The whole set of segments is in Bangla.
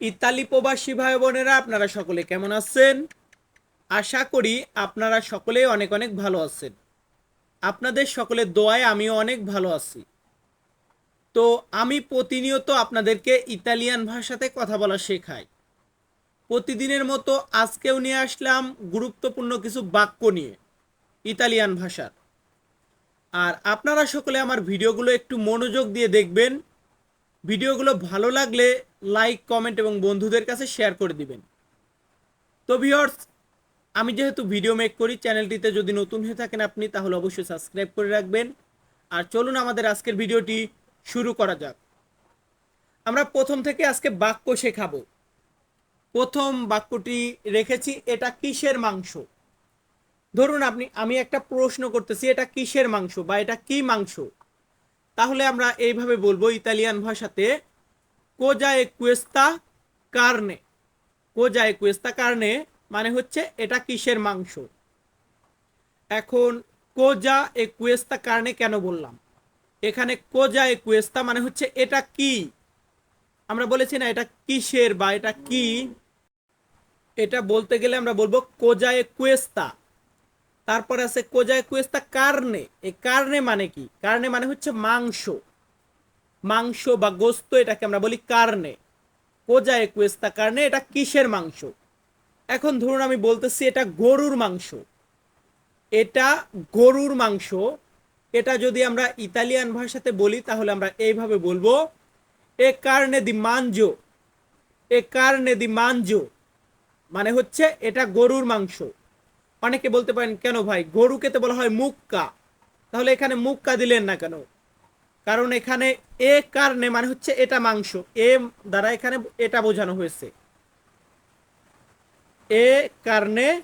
ইতালি প্রবাসী ভাই বোনেরা, আপনারা সকলে কেমন আছেন? আশা করি আপনারা সকলে অনেক অনেক ভালো আছেন। আপনাদের সকলের দোয়ায় আমিও অনেক ভালো আছি। তো আমি প্রতিনিয়ত আপনাদেরকে ইতালিয়ান ভাষাতে কথা বলা শেখাই। প্রতিদিনের মতো আজকেও নিয়ে আসলাম গুরুত্বপূর্ণ কিছু বাক্য নিয়ে, ইতালিয়ান ভাষার। আর আপনারা সকলে আমার ভিডিওগুলো একটু মনোযোগ দিয়ে দেখবেন ভিডিওগুলো ভালো লাগলে লাইক, কমেন্ট এবং বন্ধুদের কাছে শেয়ার করে দিবেন। তো ভিওর্স আমি যেহেতু ভিডিও মেক করি, চ্যানেলটিতে যদি নতুন হয়ে থাকেন আপনি, তাহলে অবশ্যই সাবস্ক্রাইব করে রাখবেন। আর চলুন আমাদের আজকের ভিডিওটি শুরু করা যাক। আমরা প্রথম থেকে আজকে বাক্য শেখাবো। প্রথম বাক্যটি রেখেছি, এটা কিসের মাংস? ধরুন আপনি, আমি একটা প্রশ্ন করতেছি, এটা কিসের মাংস বা এটা কি মাংস? তাহলে আমরা এইভাবে বলব ইতালিয়ান ভাষাতে কোজা একুয়েস্তা কার্নে? কোজা একুয়েস্তা কার্নে? মানে হচ্ছে এটা কিসের মাংস? এখন, কোজা একুয়েস্তা কার্নে কেন বললাম? এখানে কোজা একুয়েস্তা মানে হচ্ছে এটা কি? আমরা বলেছি না এটা কিসের বা এটা কি? এটা বলতে গেলে আমরা বলব কোজা একুয়েস্তা তারপরে আছে কোজায় কুয়েস্তা কার্নে। এই কার্নে মানে কি? কার্নে মানে হচ্ছে মাংস। মাংস বা গোস্ত এটাকে আমরা বলি কার্নে। কোজায় কুয়েস্তা কার্নে, এটা কিসের মাংস? এখন ধরুন আমি বলতেছি এটা গরুর মাংস। এটা গরুর মাংস। এটা যদি আমরা ইতালিয়ান ভাষাতে বলি, তাহলে আমরা এইভাবে বলব, এ কার্নে দি মানজো। এ কার্নে দি মানজো। মানে হচ্ছে এটা গরুর মাংস। অনেকে বলতে পারেন, কেন ভাই? গরুকে তো বলা হয় মুক্কা। তাহলে এখানে মুক্কা দিলেন না কেন? কারণ এখানে এ কারণে মানে হচ্ছে এটা মাংস। এ দ্বারা এখানে এটা বোঝানো হয়েছে। এ কারণে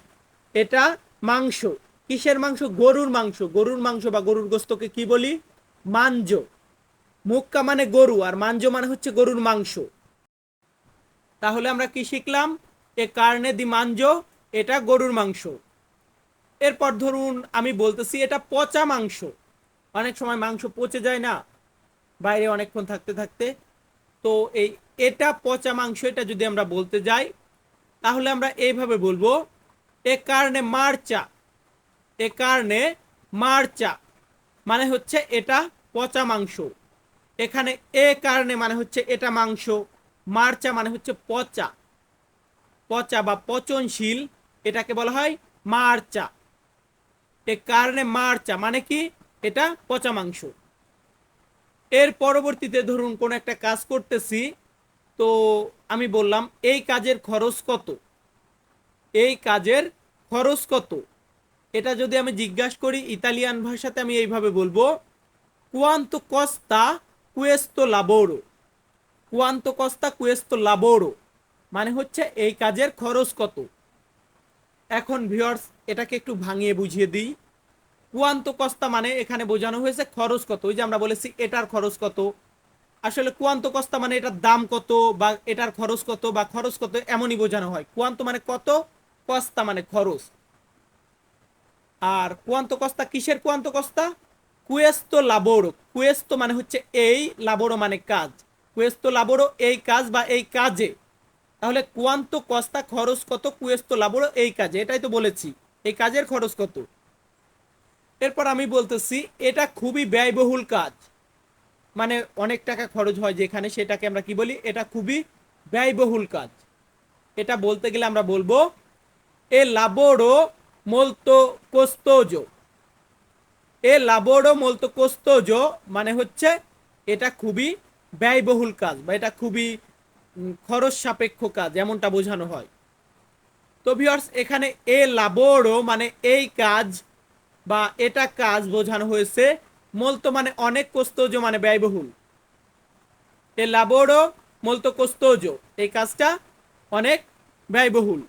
এটা মাংস। কিসের মাংস? গরুর মাংস। গরুর মাংস বা গরুর গোস্তকে কি বলি? মাঞ্জ। মুক্কা মানে গরু, আর মাঞ্জ মানে হচ্ছে গরুর মাংস। তাহলে আমরা কি শিখলাম? এ কারণে দি মাঞ্জ, এটা গরুর মাংস। এরপর ধরুন আমি বলতেছি এটা পচা মাংস। অনেক সময় মাংস পচে যায় না, বাইরে অনেকক্ষণ থাকতে থাকতে। তো এই এটা পচা মাংস, এটা যদি আমরা বলতে যাই, তাহলে আমরা এইভাবে বলব, এ কারণে মারচা, এ কারণে মারচা। মানে হচ্ছে এটা পচা মাংস। এখানে এ কারণে মানে হচ্ছে এটা মাংস, মারচা মানে হচ্ছে পচা। পচা বা পচনশীল, এটাকে বলা হয় মারচা। এ কারণে মারচা মানে কি? এটা পচা মাংস এর পরবর্তীতে ধরুন কোন একটা কাজ করতেছি, তো আমি বললাম, এই কাজের খরচ কত? এই কাজের খরচ কত? এটা যদি আমি জিজ্ঞাসা করি ইতালিয়ান ভাষাতে আমি এইভাবে বলব কুয়ান্ত কস্তা কুয়েস্তো লাবোরো কুয়ান্ত কস্তা কুয়েস্তো লাবোরো মানে হচ্ছে এই কাজের খরচ কত? এখন ভিউয়ার্স এটাকে একটু ভাঙিয়ে বুঝিয়ে দিই। কুয়ান্ত কস্তা মানে এখানে বোঝানো হয়েছে খরচ কত। ওই যে আমরা বলেছি এটার খরচ কত। আসলে কুয়ান্ত কস্তা মানে এটার দাম কত বা এটার খরচ কত বা খরচ কত এমনই বোঝানো হয়। কুয়ান্ত মানে কত? কস্তা মানে খরচ। আর কুয়ান্ত কস্তা কিসের কুয়ান্ত কস্তা কুয়েস্তো লাবোরো কুয়েস্তো মানে হচ্ছে এই লাবোরো মানে কাজ। কুয়েস্তো লাবোরো এই কাজ বা এই কাজে। তাহলে কুয়ান্ত কস্তা খরচ কত, কুয়েস্তো লাবোরো এই কাজে, এটাই তো বলেছি। এই কাজের খরচ কত? এরপর আমি বলতেছি, এটা খুবই ব্যয়বহুল কাজ। মানে অনেক টাকা খরচ হয় যেখানে, সেটাকে আমরা কি বলি? এটা খুবই ব্যয়বহুল কাজ। এটা বলতে গেলে আমরা বলব, এ লাবোরো মোলতো কোস্তোজো। এ লাবোরো মোলতো কোস্তোজো মানে হচ্ছে, এটা খুবই ব্যয়বহুল কাজ বা এটা খুবই খরচ সাপেক্ষ কাজ এমনটা বোঝানো হয়। তো ভিউয়ার্স এখানে এ লাবোরো মানে এই কাজ বা এটা কাজ বোঝানো হয়েছে। মলতো মানে অনেক কোস্তোজ মানে ব্যয়বহুল। এ লাবোরো মলতো কোস্তোজ এই কাজটা অনেক ব্যয়বহুল।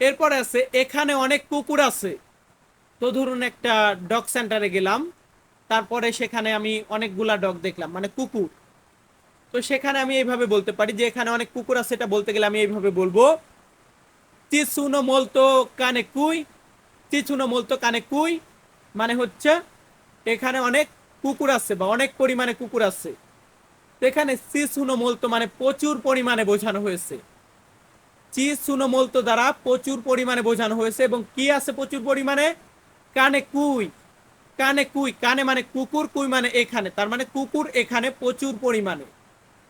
এরপর আছে, এখানে অনেক কুকুর আছে। তো ধরুন একটা ডগ সেন্টারে গেলাম। তারপরে সেখানে আমি অনেকগুলা ডগ দেখলাম। মানে কুকুর। তো সেখানে আমি এইভাবে বলতে পারি যে এখানে অনেক কুকুর আছে, এটা বলতে গেলে আমি এইভাবে বলব। তিসুনো মলতো কানে কুই তিছুনো মলতো কানে কুই মানে হচ্ছে এখানে অনেক কুকুর আছে বা অনেক পরিমাণে কুকুর আছে। তো এখানে সি সুনো মূলত মানে প্রচুর পরিমাণে বোঝানো হয়েছে। চি সুনো মূলত দ্বারা প্রচুর পরিমাণে বোঝানো হয়েছে এবং কি আছে প্রচুর পরিমাণে? কানে কুই কানে কুই, কানে মানে কুকুর, কুই মানে এখানে, তার মানে কুকুর এখানে প্রচুর পরিমাণে।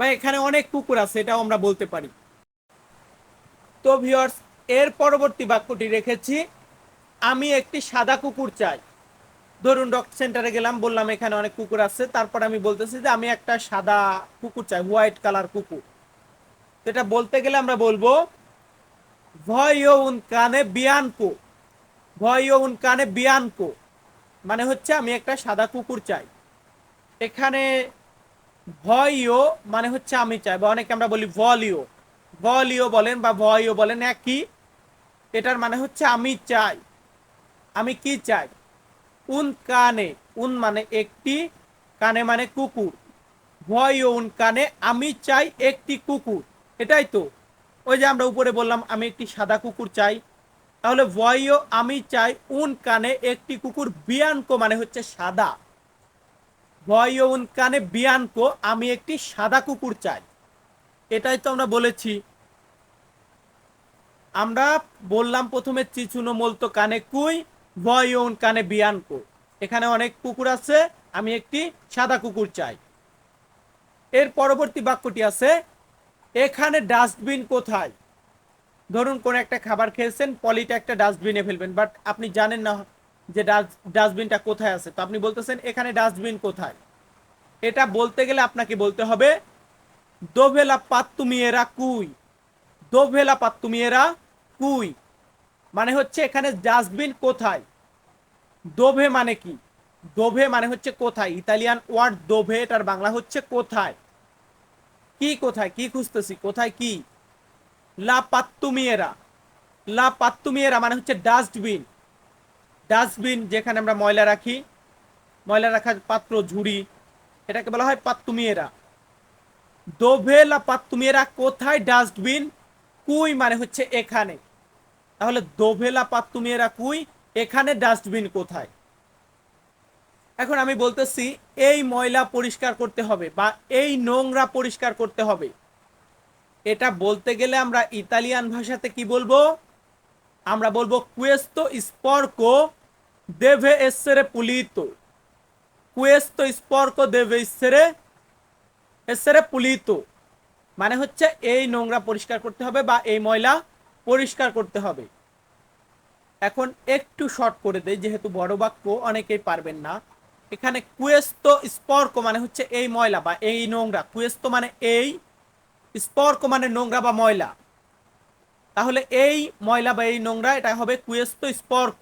বা এখানে অনেক কুকুর আছে, এটাও আমরা বলতে পারি। তো ভিউয়ার্স এর পরবর্তী বাক্যটি রেখেছি, আমি একটি সাদা কুকুর চাই। ধরুন ডগ সেন্টারে গেলাম, বললাম, এখানে অনেক কুকুর আছে। তারপর আমি বলতেছি যে, আমি একটা সাদা কুকুর চাই হোয়াইট কালার কুকুর। এটা বলতে গেলে আমরা বলব ভয় উন কানে বিয়ানকো। ভয় উন কানে বিয়ানকো। মানে হচ্ছে, আমি একটা সাদা কুকুর চাই। এখানে ভয়ও মানে হচ্ছে আমি চাই, বা অনেকে আমরা বলি ভলিও। ভলিও বলেন বা ভয়ও বলেন, একই। এটার মানে হচ্ছে আমি চাই। আমি কি চাই? উন কানে, উন মানে একটি, কানে মানে কুকুর। ভয় উন কানে, আমি চাই একটি কুকুর। এটাই তো। ওই যে আমরা উপরে বললাম, আমি একটি সাদা কুকুর চাই। তাহলে ভয়ও আমি চাই, উন কানে একটি কুকুর, বিয়ানকো মানে হচ্ছে সাদা। ভয়ও উন কানে বিয়ানকো, আমি একটি সাদা কুকুর চাই। এটাই তো আমরা বলেছি। আমরা বললাম প্রথমে চিচুনো মলতো কানে কুই ভয়ন কানে বিয়ানকো। এখানে অনেক কুকুর আছে, আমি একটি সাদা কুকুর চাই। এর পরবর্তী বাক্যটি আছে, এখানে ডাস্টবিন কোথায়? ধরুন, কোন একটা খাবার খেয়েছেন, পলিটা একটা ডাস্টবিনে ফেলবেন, বাট আপনি জানেন না যে ডাস্টবিনটা কোথায় আছে? তো আপনি বলতেছেন, এখানে ডাস্টবিন কোথায়? এটা বলতে গেলে আপনাকে বলতে হবে, দোভেলা পাত্তুমিয়েরা কুই? দোভেলা পাত্তুমিয়েরা কুই? মানে হচ্ছে এখানে ডাস্টবিন কোথায়? দোভে মানে কি? দোভে মানে হচ্ছে কোথায়? ইতালিয়ান ওয়ার্ড দোভে, এটার বাংলা হচ্ছে কোথায়? কি কোথায়? কি খুঁজতেছি? কোথায় কি? লা পাত্তুমিয়েরা। লা পাত্তুমিয়েরা মানে হচ্ছে ডাস্টবিন। ডাস্টবিন যেখানে আমরা ময়লা রাখি, ময়লা রাখার পাত্র ঝুড়ি, এটাকে বলা হয় পাত্তুমিয়েরা। দোভেলা পাত্তুমিয়েরা কোথায় ডাস্টবিন? কুই মানে হচ্ছে এখানে। তাহলে দোভেলা পাত্তুমিয়েরা কুই, এখানে ডাস্টবিন কোথায়? এখন আমি বলতেছি, এই ময়লা পরিষ্কার করতে হবে বা এই নোংরা পরিষ্কার করতে হবে। এটা বলতে গেলে আমরা ইতালিয়ান ভাষাতে কি বলব? আমরা বলব, কুয়েস্তো স্পর্কো দেভে এসেরে পুলিতো। কুয়েস্তো স্পর্কো দেভে এসেরে এসেরে পুলিত। মানে হচ্ছে এই নোংরা পরিষ্কার করতে হবে বা এই ময়লা পরিষ্কার করতে হবে। এখন একটু শর্ট করে দেয় যেহেতু বড় বাক্য, অনেকেই পারবেন না। এখানে কুয়েস্ত স্পর্ক মানে হচ্ছে এই ময়লা বা এই নোংরা। কুয়েস্ত মানে এই, স্পর্ক মানে নোংরা বা ময়লা। তাহলে এই ময়লা বা এই নোংরা, এটা হবে কুয়েস্ত স্পর্ক।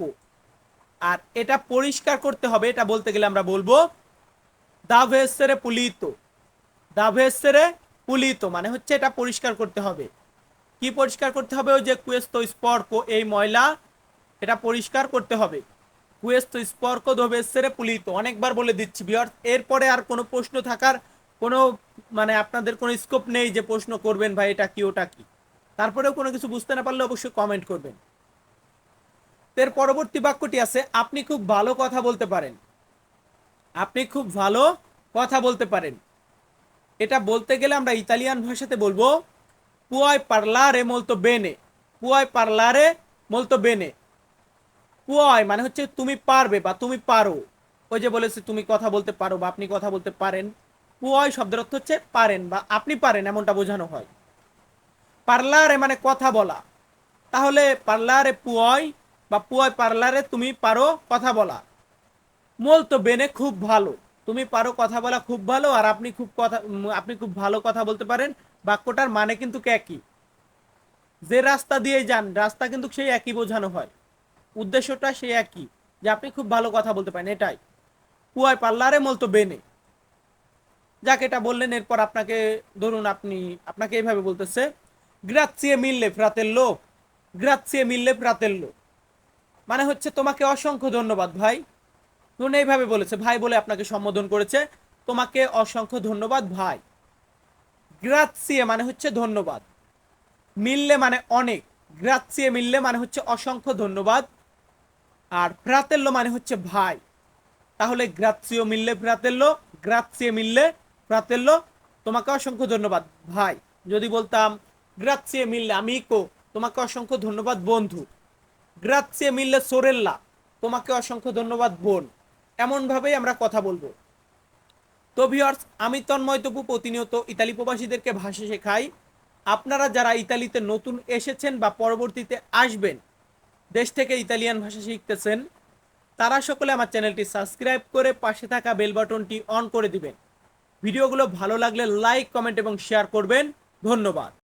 আর এটা পরিষ্কার করতে হবে, এটা বলতে গেলে আমরা বলব দাভেসেরে পুলিত। দাভেসেরে পুলিত মানে হচ্ছে এটা পরিষ্কার করতে হবে। কি পরিষ্কার করতে হবে? ওই যে কুয়েস্ত স্পর্ক, এই ময়লা, এটা পরিষ্কার করতে হবে। কুয়েস্ত স্পর্ক ধোবেসেরে পুলিত, অনেকবার বলে দিচ্ছি বিয়ার এরপরে আর কোনো প্রশ্ন থাকার কোনো মানে আপনাদের কোনো স্কোপ নেই যে প্রশ্ন করবেন ভাই, এটা কি, ওটা কি? তারপরেও কোনো কিছু বুঝতে না পারলে অবশ্যই কমেন্ট করবেন। এর পরবর্তী বাক্যটি আছে, আপনি খুব ভালো কথা বলতে পারেন। আপনি খুব ভালো কথা বলতে পারেন। এটা বলতে গেলে আমরা ইতালিয়ান ভাষাতে বলব পুয়াই পার্লারে molto বেনে পুয়াই পার্লারে molto বেনে পুয়াই মানে হচ্ছে তুমি পারবে বা তুমি পারো। ওই যে বলেছে, তুমি কথা বলতে পারো বা আপনি কথা বলতে পারেন। পুয়াই শব্দের অর্থ হচ্ছে পারেন বা আপনি পারেন, এমনটা বোঝানো হয়। পার্লারে মানে কথা বলা। তাহলে পার্লারে পুয়াই বা পুয়াই পার্লারে তুমি পারো কথা বলা। molto বেনে খুব ভালো। তুমি পারো কথা বলা খুব ভালো আর আপনি খুব কথা, আপনি খুব ভালো কথা বলতে পারেন। বাক্যটার মানে কিন্তু একই? যে রাস্তা দিয়ে যান, রাস্তা কিন্তু সেই একই বোঝানো হয়। উদ্দেশ্যটা সেই একই, যে আপনি খুব ভালো কথা বলতে পারেন, এটাই। পুয়ায় পাল্লারে মলতো বেনে। যাকে, এটা বললেন, এরপর আপনাকে ধরুন আপনি, আপনাকে এইভাবে বলতেছে গ্রাচ্ছিয়ে মিললে ফ্রাতেল্লো গ্রাচ্ছিয়ে মিললে ফ্রাতেল্লো মানে হচ্ছে তোমাকে অসংখ্য ধন্যবাদ, ভাই। ধরুন এইভাবে বলেছে, ভাই বলে আপনাকে সম্বোধন করেছে, তোমাকে অসংখ্য ধন্যবাদ, ভাই। গ্রাৎসিয়ে মানে হচ্ছে ধন্যবাদ। মিললে মানে অনেক। গ্রাৎসিয়ে মিললে মানে হচ্ছে অসংখ্য ধন্যবাদ। আর ফ্রাতেল্লো মানে হচ্ছে ভাই। তাহলে গ্রাৎসিও মিললে ফ্রাতেল্লো গ্রাৎসিয়ে মিললে ফ্রাতেল্লো তোমাকে অসংখ্য ধন্যবাদ, ভাই। যদি বলতাম গ্রাৎসিয়ে মিললে আমিকো তোমাকে অসংখ্য ধন্যবাদ, বন্ধু। গ্রাৎসিয়ে মিললে সোরেল্লা তোমাকে অসংখ্য ধন্যবাদ, বোন। এমনভাবেই আমরা কথা বলব। তো ভিউয়ার্স আমি তন্ময় তপু, প্রতিনিয়ত ইতালি প্রবাসীদেরকে ভাষা শেখাই। আপনারা যারা ইতালিতে নতুন এসেছেন বা পরবর্তীতে আসবেন, দেশ থেকে ইতালিয়ান ভাষা শিখতেছেন, তারা সকলে আমার চ্যানেলটি সাবস্ক্রাইব করে পাশে থাকা বেল বাটনটি অন করে দিবেন। ভিডিওগুলো ভালো লাগলে লাইক, কমেন্ট এবং শেয়ার করবেন। ধন্যবাদ।